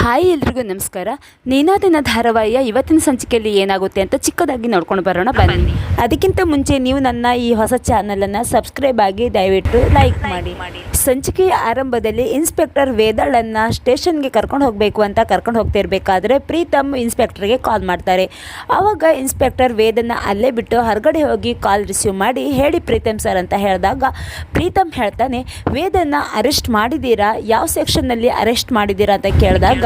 Hi ಎಲ್ರಿಗೂ ನಮಸ್ಕಾರ. ನೀನಾದಿನ ಧಾರಾವಾಹಿಯ ಇವತ್ತಿನ ಸಂಚಿಕೆಯಲ್ಲಿ ಏನಾಗುತ್ತೆ ಅಂತ ಚಿಕ್ಕದಾಗಿ ನೋಡ್ಕೊಂಡು ಬರೋಣ ಬನ್ನಿ. ಅದಕ್ಕಿಂತ ಮುಂಚೆ ನೀವು ನನ್ನ ಈ ಹೊಸ ಚಾನಲನ್ನು ಸಬ್ಸ್ಕ್ರೈಬ್ ಆಗಿ ದಯವಿಟ್ಟು ಲೈಕ್ ಮಾಡಿ. ಸಂಚಿಕೆಯ ಆರಂಭದಲ್ಲಿ ಇನ್ಸ್ಪೆಕ್ಟರ್ ವೇದಾಳನ್ನು ಸ್ಟೇಷನ್ಗೆ ಕರ್ಕೊಂಡು ಹೋಗಬೇಕು ಅಂತ ಕರ್ಕೊಂಡು ಹೋಗ್ತಿರ್ಬೇಕಾದ್ರೆ ಪ್ರೀತಮ್ ಇನ್ಸ್ಪೆಕ್ಟರ್ಗೆ ಕಾಲ್ ಮಾಡ್ತಾರೆ. ಆವಾಗ ಇನ್ಸ್ಪೆಕ್ಟರ್ ವೇದನ್ನ ಅಲ್ಲೇ ಬಿಟ್ಟು ಹೊರಗಡೆ ಹೋಗಿ ಕಾಲ್ ರಿಸೀವ್ ಮಾಡಿ ಹೇಳಿ ಪ್ರೀತಮ್ ಸರ್ ಅಂತ ಹೇಳಿದಾಗ ಪ್ರೀತಮ್ ಹೇಳ್ತಾನೆ, ವೇದನ್ನ ಅರೆಸ್ಟ್ ಮಾಡಿದ್ದೀರಾ? ಯಾವ ಸೆಕ್ಷನ್ನಲ್ಲಿ ಅರೆಸ್ಟ್ ಮಾಡಿದ್ದೀರಾ? ಅಂತ ಕೇಳಿದಾಗ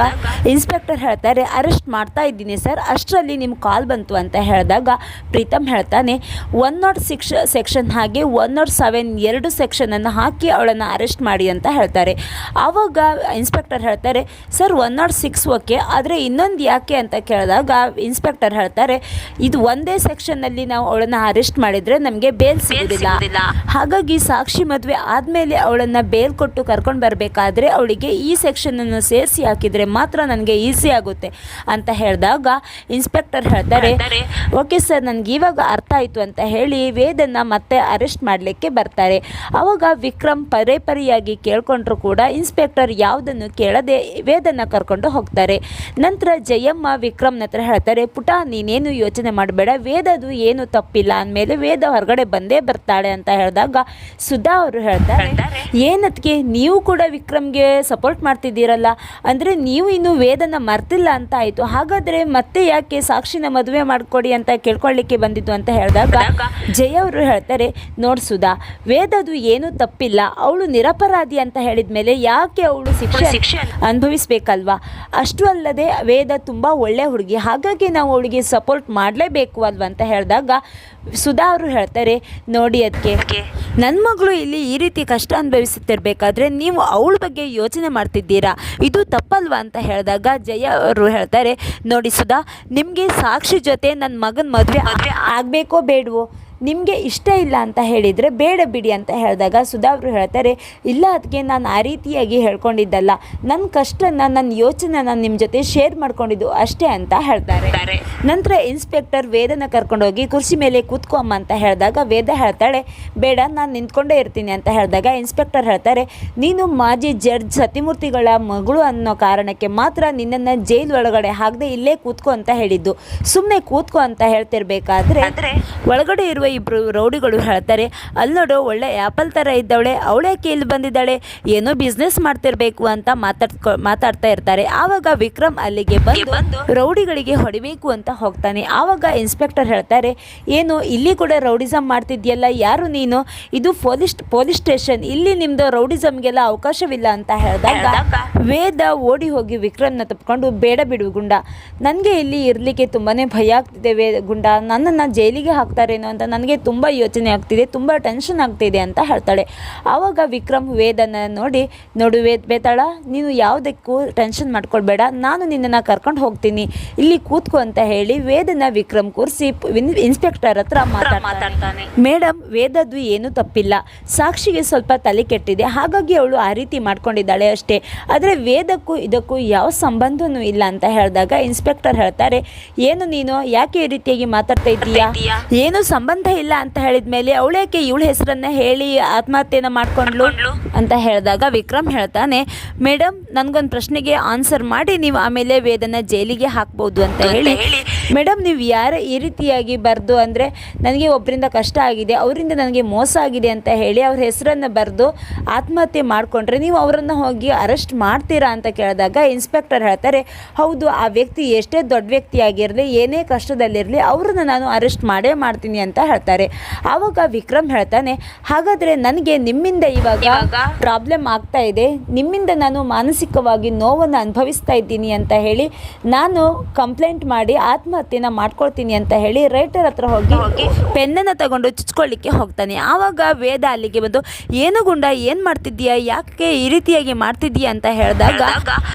ಇನ್ಸ್ಪೆಕ್ಟರ್ ಹೇಳ್ತಾರೆ, ಅರೆಸ್ಟ್ ಮಾಡ್ತಾ ಇದ್ದೀನಿ ಸರ್, ಅಷ್ಟರಲ್ಲಿ ನಿಮ್ಮ ಕಾಲ್ ಬಂತು ಅಂತ ಹೇಳಿದಾಗ ಪ್ರೀತಮ್ ಹೇಳ್ತಾನೆ, ಒನ್ ನಾಟ್ ಸಿಕ್ಸ್ ಸೆಕ್ಷನ್ ಹಾಗೆ ಒನ್ ನಾಟ್ ಸೆವೆನ್ ಎರಡು ಸೆಕ್ಷನನ್ನು ಹಾಕಿ ಅವಳನ್ನು ಅರೆಸ್ಟ್ ಮಾಡಿ ಅಂತ ಹೇಳ್ತಾರೆ. ಆವಾಗ ಇನ್ಸ್ಪೆಕ್ಟರ್ ಹೇಳ್ತಾರೆ sir one nought six okay ಆದರೆ ಇನ್ನೊಂದು ಯಾಕೆ ಅಂತ ಕೇಳಿದಾಗ ಇನ್ಸ್ಪೆಕ್ಟರ್ ಹೇಳ್ತಾರೆ ಇದು ಒಂದೇ ಸೆಕ್ಷನ್ನಲ್ಲಿ ನಾವು ಅವಳನ್ನು ಅರೆಸ್ಟ್ ಮಾಡಿದರೆ ನಮಗೆ ಬೇಲ್ ಸಿಗೋದಿಲ್ಲ. ಹಾಗಾಗಿ ಸಾಕ್ಷಿ ಮದುವೆ ಆದಮೇಲೆ ಅವಳನ್ನು ಬೇಲ್ ಕೊಟ್ಟು ಕರ್ಕೊಂಡು ಬರಬೇಕಾದ್ರೆ ಅವಳಿಗೆ ಈ ಸೆಕ್ಷನನ್ನು ಸೇರಿಸಿ ಹಾಕಿದರೆ ಮಾತ್ರ ನನಗೆ ಈಸಿ ಆಗುತ್ತೆ. ಅಂತ ಹೇಳಿದಾಗ ಇನ್ಸ್ಪೆಕ್ಟರ್ ಹೇಳ್ತಾರೆ ಓಕೆ ಸರ್ ನನಗೆ ಇವಾಗ ಅರ್ಥ ಆಯಿತು ಅಂತ ಹೇಳಿ ವೇದನ್ನು ಮತ್ತೆ ಅರೆಸ್ಟ್ ಮಾಡಲಿಕ್ಕೆ ಬರ್ತಾರೆ. ಆವಾಗ ವಿಕ್ರಮ್ ಪದೇ ಪರಿಯಾಗಿ ಕೇಳ್ಕೊಂಡ್ರು ಕೂಡ ಇನ್ಸ್ಪೆಕ್ಟರ್ ಯಾವುದನ್ನು ಕೇಳದೆ ವೇದನ ಕರ್ಕೊಂಡು ಹೋಗ್ತಾರೆ. ನಂತರ ಜಯಮ್ಮ ವಿಕ್ರಮ್ನ ಹತ್ರ ಹೇಳ್ತಾರೆ ಪುಟ ನೀನೇನು ಯೋಚನೆ ಮಾಡಬೇಡ ವೇದದು ಏನು ತಪ್ಪಿಲ್ಲ. ಅಂದಮೇಲೆ ವೇದ ಹೊರಗಡೆ ಬಂದೇ ಬರ್ತಾಳೆ ಅಂತ ಹೇಳಿದಾಗ ಸುಧಾ ಅವರು ಹೇಳ್ತಾರೆ ಏನದಕ್ಕೆ ನೀವು ಕೂಡ ವಿಕ್ರಮ್ಗೆ ಸಪೋರ್ಟ್ ಮಾಡ್ತಿದ್ದೀರಲ್ಲ? ಅಂದರೆ ನೀವು ಇನ್ನು ವೇದನ ಮರ್ತಿಲ್ಲ ಅಂತ ಆಯಿತು. ಹಾಗಾದರೆ ಮತ್ತೆ ಯಾಕೆ ಸಾಕ್ಷಿನ ಮದುವೆ ಮಾಡಿಕೊಡಿ ಅಂತ ಕೇಳ್ಕೊಳ್ಳಿಕ್ಕೆ ಬಂದಿದ್ದು ಅಂತ ಹೇಳಿದಾಗ ಜಯ ಅವರು ಹೇಳ್ತಾರೆ ನೋಡ್ ಸುಧಾ ವೇದದು ಏನು ತಪ್ಪಿಲ್ಲ. ಅವಳು ನಿರಪರಾಧಿ ಅಂತ ಹೇಳಿದ ಮೇಲೆ ಯಾಕೆ ಅವಳು ಶಿಕ್ಷೆ ಅನುಭವಿಸ್ಬೇಕಲ್ವಾ? ಅಷ್ಟು ಅಲ್ಲದೆ ವೇದ ತುಂಬ ಒಳ್ಳೆ ಹುಡುಗಿ. ಹಾಗಾಗಿ ನಾವು ಅವಳಿಗೆ ಸಪೋರ್ಟ್ ಮಾಡಲೇಬೇಕು ಅಲ್ವಾ ಅಂತ ಹೇಳಿದಾಗ ಸುಧಾ ಅವರು ಹೇಳ್ತಾರೆ ನೋಡಿ ಅದಕ್ಕೆ ನನ್ನ ಮಗಳು ಇಲ್ಲಿ ಈ ರೀತಿ ಕಷ್ಟ ಅನುಭವಿಸುತ್ತಿರಬೇಕಾದ್ರೆ ನೀವು ಅವಳ ಬಗ್ಗೆ ಯೋಚನೆ ಮಾಡ್ತಿದ್ದೀರಾ? ಇದು ತಪ್ಪಲ್ವಾ? ಅಂತ ಹೇಳಿದಾಗ ಜಯ ಅವರು ಹೇಳ್ತಾರೆ ನೋಡಿ ಸುಧಾ ನಿಮಗೆ ಸಾಕ್ಷಿ ಜೊತೆ ನನ್ನ ಮಗನ ಮದುವೆ ಆಗಬೇಕೋ ಬೇಡವೋ? ನಿಮಗೆ ಇಷ್ಟ ಇಲ್ಲ ಅಂತ ಹೇಳಿದರೆ ಬೇಡ ಬಿಡಿ ಅಂತ ಹೇಳಿದಾಗ ಸುಧಾ ಅವರು ಹೇಳ್ತಾರೆ ಇಲ್ಲ ಅದಕ್ಕೆ ನಾನು ಆ ರೀತಿಯಾಗಿ ಹೇಳ್ಕೊಂಡಿದ್ದಲ್ಲ. ನನ್ನ ಕಷ್ಟನ ನನ್ನ ಯೋಚನೆ ನಾನು ನಿಮ್ಮ ಜೊತೆ ಶೇರ್ ಮಾಡ್ಕೊಂಡಿದ್ದು ಅಷ್ಟೇ ಅಂತ ಹೇಳ್ತಾರೆ. ನಂತರ ಇನ್ಸ್ಪೆಕ್ಟರ್ ವೇದನ ಕರ್ಕೊಂಡೋಗಿ ಕುರ್ಚಿ ಮೇಲೆ ಕೂತ್ಕೊಮ್ಮ ಅಂತ ಹೇಳಿದಾಗ ವೇದ ಹೇಳ್ತಾಳೆ ಬೇಡ ನಾನು ನಿಂತ್ಕೊಂಡೇ ಇರ್ತೀನಿ ಅಂತ ಹೇಳಿದಾಗ ಇನ್ಸ್ಪೆಕ್ಟರ್ ಹೇಳ್ತಾರೆ ನೀನು ಮಾಜಿ ಜಡ್ಜ್ ಸತಿಮೂರ್ತಿಗಳ ಮಗಳು ಅನ್ನೋ ಕಾರಣಕ್ಕೆ ಮಾತ್ರ ನಿನ್ನನ್ನು ಜೈಲ್ ಒಳಗಡೆ ಹಾಕದೆ ಇಲ್ಲೇ ಕೂತ್ಕೊ ಅಂತ ಹೇಳಿದ್ದು. ಸುಮ್ಮನೆ ಕೂತ್ಕೊ ಅಂತ ಹೇಳ್ತಿರ್ಬೇಕಾದ್ರೆ ಒಳಗಡೆ ಇರುವ ಇಬ್ರು ರೌಡಿಗಳು ಹೇಳ್ತಾರೆ ಅಲ್ಲಿ ನೋಡು, ಒಳ್ಳೆ ಆ್ಯಪಲ್ ಥರ ಇದ್ದವಳೆ, ಅವಳೇ ಕೇಳಿ ಬಂದಿದ್ದಾಳೆ, ಏನೋ ಬಿಸ್ನೆಸ್ ಮಾಡ್ತಿರ್ಬೇಕು ಅಂತ ಮಾತಾಡ್ಕೊ, ಮಾತಾಡ್ತಾ ಇರ್ತಾರೆ. ಆವಾಗ ವಿಕ್ರಮ್ ಅಲ್ಲಿಗೆ ಬಂದು ರೌಡಿಗಳಿಗೆ ಹೊಡಿಬೇಕು ಅಂತ ಹೋಗ್ತಾನೆ. ಆವಾಗ ಇನ್ಸ್ಪೆಕ್ಟರ್ ಹೇಳ್ತಾರೆ, ಏನು, ಇಲ್ಲಿ ಕೂಡ ರೌಡಿಸಮ್ ಮಾಡ್ತಿದ್ಯಲ್ಲ, ಯಾರು ನೀನು? ಇದು ಪೊಲೀಸ್ ಪೊಲೀಸ್ ಸ್ಟೇಷನ್ ಇಲ್ಲಿ ನಿಮ್ದು ರೌಡಿಸಮ್ಗೆಲ್ಲ ಅವಕಾಶವಿಲ್ಲ ಅಂತ ಹೇಳಿದಾಗ ವೇದ ಓಡಿ ಹೋಗಿ ವಿಕ್ರಮ್ನ ತಪ್ಕೊಂಡು ಬೇಡ ಬಿಡು ಗುಂಡ. ನನಗೆ ಇಲ್ಲಿ ಇರಲಿಕ್ಕೆ ತುಂಬಾ ಭಯ ಆಗ್ತಿದೆ ವೇ, ಗುಂಡ. ನನ್ನನ್ನು ಜೈಲಿಗೆ ಹಾಕ್ತಾರೇನೋ ಅಂತ ನನಗೆ ತುಂಬ ಯೋಚನೆ ಆಗ್ತಿದೆ ತುಂಬ ಟೆನ್ಷನ್ ಆಗ್ತಿದೆ ಅಂತ ಹೇಳ್ತಾಳೆ. ಆವಾಗ ವಿಕ್ರಮ್ ವೇದನ ನೋಡಿ ನೋಡು ವೇದ್ ಬೇತಾಳ ನೀನು ಯಾವುದಕ್ಕೂ ಟೆನ್ಷನ್ ಮಾಡ್ಕೊಳ್ಬೇಡ. ನಾನು ನಿನ್ನನ್ನು ಕರ್ಕೊಂಡು ಹೋಗ್ತೀನಿ. ಇಲ್ಲಿ ಕೂತ್ಕೊ ಅಂತ ಹೇಳಿ ವೇದನ ವಿಕ್ರಮ್ ಕೂರಿಸಿ ಇನ್ಸ್ಪೆಕ್ಟರ್ ಹತ್ರ ಮಾತಾಡ್ತಾನೆ. ಮೇಡಮ್ ವೇದದ್ದು ಏನೂ ತಪ್ಪಿಲ್ಲ. ಸಾಕ್ಷಿಗೆ ಸ್ವಲ್ಪ ತಲೆ ಕೆಟ್ಟಿದೆ. ಹಾಗಾಗಿ ಅವಳು ಆ ರೀತಿ ಮಾಡ್ಕೊಂಡಿದ್ದಾಳೆ ಅಷ್ಟೇ. ಆದರೆ ವೇದಕ್ಕೂ ಇದಕ್ಕೂ ಯಾವ ಸಂಬಂಧನೂ ಇಲ್ಲ ಅಂತ ಹೇಳಿದಾಗ ಇನ್ಸ್ಪೆಕ್ಟರ್ ಹೇಳ್ತಾರೆ ಏನು ನೀನು? ಯಾಕೆ ಈ ರೀತಿಯಾಗಿ ಮಾತಾಡ್ತಾ ಇದ್ದೀಯಾ ಏನು ಸಂಬಂಧ ಇಲ್ಲ ಅಂತ ಹೇಳಿದ ಮೇಲೆ ಅವಳೇಕೆ ಇವಳ ಹೆಸರನ್ನ ಹೇಳಿ ಆತ್ಮಹತ್ಯೆನ ಮಾಡ್ಕೊಂಡ್ಲು ಅಂತ ಹೇಳಿದಾಗ ವಿಕ್ರಮ್ ಹೇಳ್ತಾನೆ ಮೇಡಮ್ ನನಗೊಂದು ಪ್ರಶ್ನೆಗೆ ಆನ್ಸರ್ ಮಾಡಿ ನೀವು ಆಮೇಲೆ ವೇದನ ಜೈಲಿಗೆ ಹಾಕ್ಬೋದು ಅಂತ ಹೇಳಿ ಮೇಡಮ್ ನೀವು ಯಾರು ಈ ರೀತಿಯಾಗಿ ಬರೆದು ಅಂದರೆ ನನಗೆ ಒಬ್ಬರಿಂದ ಕಷ್ಟ ಆಗಿದೆ ಅವರಿಂದ ನನಗೆ ಮೋಸ ಆಗಿದೆ ಅಂತ ಹೇಳಿ ಅವ್ರ ಹೆಸರನ್ನು ಬರೆದು ಆತ್ಮಹತ್ಯೆ ಮಾಡಿಕೊಂಡ್ರೆ ನೀವು ಅವರನ್ನು ಹೋಗಿ ಅರೆಸ್ಟ್ ಮಾಡ್ತೀರಾ ಅಂತ ಕೇಳಿದಾಗ ಇನ್ಸ್ಪೆಕ್ಟರ್ ಹೇಳ್ತಾರೆ ಹೌದು ಆ ವ್ಯಕ್ತಿ ಎಷ್ಟೇ ದೊಡ್ಡ ವ್ಯಕ್ತಿ ಆಗಿರಲಿ ಏನೇ ಕಷ್ಟದಲ್ಲಿರಲಿ ಅವ್ರನ್ನ ನಾನು ಅರೆಸ್ಟ್ ಮಾಡೇ ಮಾಡ್ತೀನಿ ಅಂತ ಹೇಳ್ತಾರೆ. ಆವಾಗ ವಿಕ್ರಮ್ ಹೇಳ್ತಾನೆ ಹಾಗಾದರೆ ನನಗೆ ನಿಮ್ಮಿಂದ ಇವಾಗ ಪ್ರಾಬ್ಲಮ್ ಆಗ್ತಾ ಇದೆ ನಿಮ್ಮಿಂದ ನಾನು ಮಾನಸಿಕವಾಗಿ ನೋವನ್ನು ಅನುಭವಿಸ್ತಾ ಇದ್ದೀನಿ ಅಂತ ಹೇಳಿ ನಾನು ಕಂಪ್ಲೇಂಟ್ ಮಾಡಿ ಆತ್ಮಹತ್ಯೆನ ಮಾಡ್ಕೊಳ್ತೀನಿ ಅಂತ ಹೇಳಿ ರೈಟರ್ ಹತ್ರ ಹೋಗಿ ಪೆನ್ನನ್ನು ತಗೊಂಡು ಚುಚ್ಕೊಳ್ಳಿಕ್ಕೆ ಹೋಗ್ತಾನೆ. ಆವಾಗ ವೇದ ಅಲ್ಲಿಗೆ ಬಂದು ಏನು ಗುಂಡ ಏನು ಮಾಡ್ತಿದ್ದೀಯಾ? ಯಾಕೆ ಈ ರೀತಿಯಾಗಿ ಮಾಡ್ತಿದ್ದೀಯಾ? ಅಂತ ಹೇಳಿದಾಗ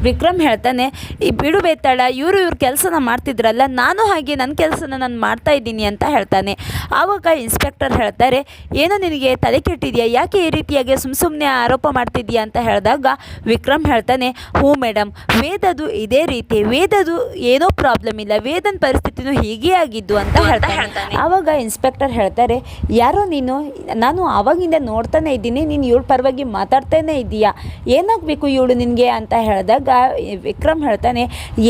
ವಿಕ್ರಮ್ ಹೇಳ್ತಾನೆ ಈ ಬಿಡು ಬೇತಾಳ ಇವರು ಇವ್ರ ಕೆಲಸನ ಮಾಡ್ತಿದ್ರಲ್ಲ ನಾನು ಹಾಗೆ ನನ್ನ ಕೆಲಸನ ನಾನು ಮಾಡ್ತಾ ಇದ್ದೀನಿ ಅಂತ ಹೇಳ್ತಾನೆ. ಆವಾಗ ಇನ್ಸ್ಪೆಕ್ಟರ್ ಹೇಳ್ತಾರೆ ಏನೋ ನಿನಗೆ ತಲೆ ಕೆಟ್ಟಿದೆಯಾ? ಯಾಕೆ ಈ ರೀತಿಯಾಗಿ ಸುಮ್ಮ ಸುಮ್ಮನೆ ಆರೋಪ ಮಾಡ್ತಿದ್ದೀಯಾ? ಅಂತ ಹೇಳಿದಾಗ ವಿಕ್ರಮ್ ಹೇಳ್ತಾನೆ ಹ್ಞೂ ಮೇಡಮ್ ವೇದದು ಇದೇ ರೀತಿ ವೇದದು ಏನೋ ಪ್ರಾಬ್ಲಮ್ ಇಲ್ಲ. ವೇದನ ಪರಿಸ್ಥಿತಿನೂ ಹೀಗೆ ಆಗಿದ್ದು ಅಂತ ಹೇಳ್ತಾನೆ. ಆವಾಗ ಇನ್ಸ್ಪೆಕ್ಟರ್ ಹೇಳ್ತಾರೆ ಯಾರೋ ನೀನು ನಾನು ಆವಾಗಿಂದ ನೋಡ್ತಾನೆ ಇದ್ದೀನಿ ನೀನು ಇವಳು ಪರವಾಗಿ ಮಾತಾಡ್ತಾನೆ ಇದ್ದೀಯಾ ಏನಾಗಬೇಕು ಇವಳು ನಿನಗೆ? ಅಂತ ಹೇಳಿದಾಗ ವಿಕ್ರಮ್ ಹೇಳ್ತಾನೆ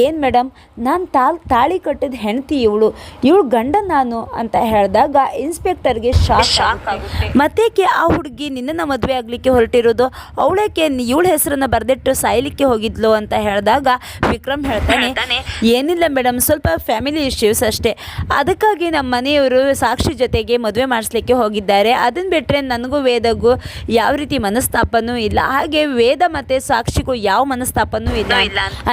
ಏನು ಮೇಡಮ್ ನಾನು ತಾಲ್ ತಾಳಿ ಕಟ್ಟಿದ ಹೆಂಡತಿ ಇವಳು. ಇವಳು ಗಂಡ ನಾನು ಅಂತ ಹೇಳಿದಾಗ ಇನ್ಸ್ಪೆಕ್ಟರ್ಗೆ ಶಾಕ್ ಶಾಕ್ ಮತ್ತೇಕೆ ಆ ಹುಡುಗಿ ನಿನ್ನನ್ನು ಮದುವೆ ಆಗಲಿಕ್ಕೆ ಹೊರಟಿರೋದು? ಅವಳೇಕೆ ಇವಳ ಹೆಸರನ್ನು ಬರೆದಿಟ್ಟು ಸಾಯ್ಲಿಕ್ಕೆ ಹೋಗಿದ್ಲು ಅಂತ ಹೇಳಿದಾಗ ವಿಕ್ರಮ್ ಹೇಳ್ತಾನೆ ಏನಿಲ್ಲ ಮೇಡಮ್ ಸ್ವಲ್ಪ ಫ್ಯಾಮಿಲಿ ಇಶ್ಯೂಸ್ ಅಷ್ಟೇ. ಅದಕ್ಕಾಗಿ ನಮ್ಮ ಮನೆಯವರು ಸಾಕ್ಷಿ ಜೊತೆಗೆ ಮದುವೆ ಮಾಡಿಸ್ಲಿಕ್ಕೆ ಹೋಗಿದ್ದಾರೆ. ಅದನ್ನು ಬಿಟ್ಟರೆ ನನಗೂ ವೇದಗೂ ಯಾವ ರೀತಿ ಮನಸ್ತಾಪನೂ ಇಲ್ಲ. ಹಾಗೆ ವೇದ ಮತ್ತು ಸಾಕ್ಷಿಗೂ ಯಾವ ಮನಸ್ತಾಪನೂ ಇಲ್ಲ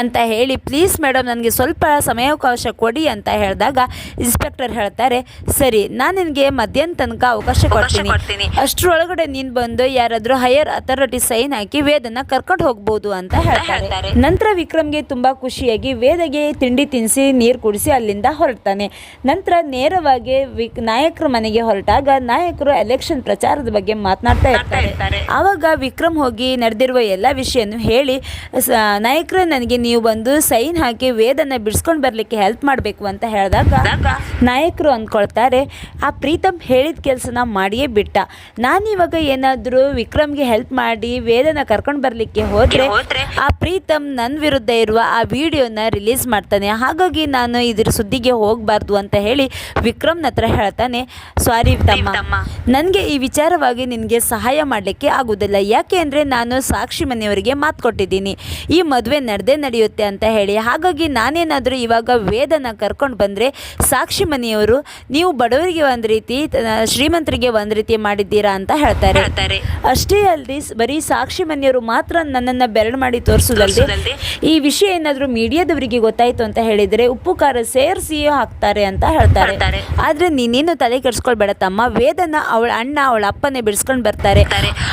ಅಂತ. ಹೇಳಿ ಪ್ಲೀಸ್ ಮೇಡಮ್ ನನಗೆ ಸ್ವಲ್ಪ ಸಮಯಾವಕಾಶ ಕೊಡಿ ಅಂತ ಹೇಳಿದಾಗ ಇನ್ಸ್ಪೆಕ್ಟರ್ ಹೇಳ್ತಾರೆ ಸರಿ ನಾನು ನಿನಗೆ ಮಧ್ಯಾಹ್ನ ತನಕ ಅವಕಾಶ ಕೊಡ್ತೀನಿ. ಅಷ್ಟರೊಳಗಡೆ ನೀನು ಬಂದು ಯಾರಾದರೂ ಹೈಯರ್ ಅಥಾರಿಟಿ ಸೈನ್ ಹಾಕಿ ವೇದನ ಕರ್ಕೊಂಡು ಹೋಗ್ಬೋದು ಅಂತ ಹೇಳ್ತಾರೆ. ನಂತರ ವಿಕ್ರಮ್ಗೆ ತುಂಬಾ ಖುಷಿಯಾಗಿ ವೇದಗೆ ತಿಂಡಿ ತಿನ್ನಿಸಿ ನೀರು ಕುಡಿಸಿ ಅಲ್ಲಿಂದ ಹೊರಡ್ತಾನೆ. ನಂತರ ನೇರವಾಗಿ ವಿಕ್ ನಾಯಕರ ಮನೆಗೆ ಹೊರಟಾಗ ನಾಯಕರು ಎಲೆಕ್ಷನ್ ಪ್ರಚಾರದ ಬಗ್ಗೆ ಮಾತನಾಡ್ತಾ ಇರ್ತಾರೆ. ಆವಾಗ ವಿಕ್ರಮ್ ಹೋಗಿ ನಡೆದಿರುವ ಎಲ್ಲ ವಿಷಯನೂ ಹೇಳಿ ನಾಯಕರು ನನಗೆ ನೀವು ಬಂದು ಸೈನ್ ಹಾಕಿ ವೇದನ ಬಿಡಿಸ್ಕೊಂಡು ಬರಲಿಕ್ಕೆ ಹೆಲ್ಪ್ ಮಾಡಬೇಕು ಅಂತ ಹೇಳಿದಾಗ ನಾಯಕರು ಅಂದ್ಕೊಳ್ತಾರೆ ಆ ಪ್ರೀತಮ್ ಹೇಳಿದ ಕೆಲಸನ ಮಾಡಿಯೇ ಬಿಟ್ಟ. ನಾನಿವಾಗ ಏನಾದರೂ ವಿಕ್ರಮ್ಗೆ ಹೆಲ್ಪ್ ಮಾಡಿ ವೇದನ ಕರ್ಕೊಂಡು ಬರಲಿಕ್ಕೆ ಹೋದರೆ ಆ ಪ್ರೀತಮ್ ನನ್ನ ವಿರುದ್ಧ ಇರುವ ಆ ವಿಡಿಯೋನ ರಿಲೀಸ್ ಮಾಡ್ತಾನೆ. ಹಾಗಾಗಿ ನಾನು ಇದ್ರ ಸುದ್ದಿಗೆ ಹೋಗಬಾರ್ದು ಅಂತ ಹೇಳಿ ವಿಕ್ರಮ್ನ ಹತ್ರ ಹೇಳ್ತಾನೆ ಸಾರಿ ತಮ್ಮ. ನನಗೆ ಈ ವಿಚಾರವಾಗಿ ನಿನಗೆ ಸಹಾಯ ಮಾಡಲಿಕ್ಕೆ ಆಗೋದಿಲ್ಲ. ಯಾಕೆ ಅಂದರೆ ನಾನು ಸಾಕ್ಷಿ ಮನೆಯವರಿಗೆ ಮಾತು ಕೊಟ್ಟಿದ್ದೀನಿ. ಈ ಮದುವೆ ನಡೆದೇ ನಡೆಯುತ್ತೆ ಅಂತ ಹೇಳಿ. ಹಾಗಾಗಿ ನಾನೇನಾದರೂ ಇವಾಗ ವೇದನ ಕರ್ಕೊಂಡು ಬಂದರೆ ಸಾಕ್ಷಿ ಮನೆಯವರು ನೀವು ಬಡವರಿಗೆ ಒಂದು ರೀತಿ ಶ್ರೀಮಂತರಿಗೆ ಒಂದು ರೀತಿ ಮಾಡಿದ್ದೀರಾ ಅಂತ ಹೇಳ್ತಾರೆ. ಅಷ್ಟೇ ಅಲ್ಲದೆ ಬರೀ ಸಾಕ್ಷಿ ಮನೆಯವರು ಮಾತ್ರ ನನ್ನನ್ನು ಬೆರಳು ಮಾಡಿ ತೋರಿಸೋದಲ್ಲದೆ ಈ ವಿಷಯ ಏನಾದರೂ ಮೀಡಿಯಾದವರಿಗೆ ಗೊತ್ತಾಯ್ತು ಅಂತ ಹೇಳಿದರೆ ಉಪ್ಪು ಖಾರ ಸೇರಿಸಿ ಹಾಕ್ತಾರೆ ಅಂತ ಹೇಳ್ತಾರೆ. ಆದ್ರೆ ನೀನೇನು ತಲೆ ಕೆಡಿಸ್ಕೊಳ್ಬೇಡ ತಮ್ಮ. ವೇದನ ಅವಳ ಅಣ್ಣ ಅವಳ ಅಪ್ಪನೇ ಬಿಡಿಸ್ಕೊಂಡು ಬರ್ತಾರೆ.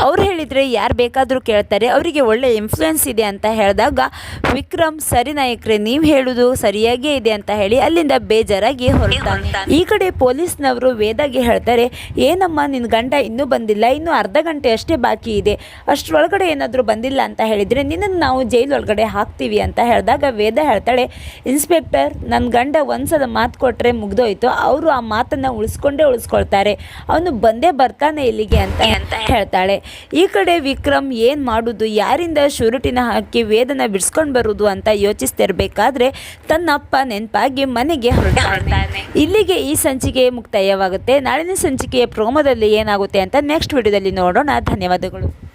ಅವ್ರು ಹೇಳಿದ್ರೆ ಯಾರು ಬೇಕಾದರೂ ಕೇಳ್ತಾರೆ. ಅವರಿಗೆ ಒಳ್ಳೆ ಇನ್ಫ್ಲುಯೆನ್ಸ್ ಇದೆ ಅಂತ ಹೇಳಿದಾಗ ವಿಕ್ರಮ್ ಸರಿ ನಾಯಕ್ರೆ ನೀವು ಹೇಳುದು ಸರಿಯಾಗಿಯೇ ಇದೆ ಅಂತ ಹೇಳಿ ಅಲ್ಲಿಂದ ಬೇಜಾರಾಗಿ ಹೊರತಾನೆ ಈ ಕಡೆ ಪೊಲೀಸ್ನವರು ವೇದಾಗೆ ಹೇಳ್ತಾರೆ ಏನಮ್ಮ ನಿನ್ನ ಗಂಡ ಇನ್ನೂ ಬಂದಿಲ್ಲ. ಇನ್ನೂ ಅರ್ಧ ಗಂಟೆ ಅಷ್ಟೇ ಬಾಕಿ ಇದೆ. ಅಷ್ಟರೊಳಗಡೆ ಏನಾದರೂ ಬಂದಿಲ್ಲ ಅಂತ ಹೇಳಿದರೆ ನಿನ್ನನ್ನು ನಾವು ಜೈಲ್ ಒಳಗಡೆ ಹಾಕ್ತೀವಿ. ಅಂತ ಹೇಳಿದಾಗ ವೇದ ಹೇಳ್ತಾಳೆ ಇನ್ಸ್ಪೆಕ್ಟರ್ ನನ್ನ ಗಂಡ ಒಂದ್ಸಲ ಮಾತು ಕೊಟ್ಟರೆ ಮುಗ್ದೋಯ್ತು. ಅವರು ಆ ಮಾತನ್ನು ಉಳಿಸ್ಕೊಂಡೇ ಉಳಿಸ್ಕೊಳ್ತಾರೆ. ಅವನು ಬಂದೇ ಬರ್ತಾನೆ ಇಲ್ಲಿಗೆ ಅಂತ ಅಂತ ಹೇಳ್ತಾಳೆ. ಈ ಕಡೆ ವಿಕ್ರಮ್ ಏನು ಮಾಡೋದು? ಯಾರಿಂದ ಶುರುಟಿನ ಹಾಕಿ ವೇದನ ಬಿಡಿಸ್ಕೊಂಡು ಬರೋದು ಅಂತ ಯೋಚಿಸ್ತಿರ್ಬೇಕಾದ್ರೆ ತನ್ನಪ್ಪ ನೆನಪಾಗಿ ಮನೆಗೆ ಹೊರಟಾಳ್ತಾನೆ ಇಲ್ಲಿಗೆ ಈ ಸಂಚಿಕೆ ಮುಕ್ತಾಯವಾಗುತ್ತೆ. ನಾಳಿನ ಸಂಚಿಕೆಯ ಪ್ರೋಮೋದಲ್ಲಿ ಏನಾಗುತ್ತೆ ಅಂತ ನೆಕ್ಸ್ಟ್ ವಿಡಿಯೋದಲ್ಲಿ ನೋಡೋಣ. ಧನ್ಯವಾದಗಳು.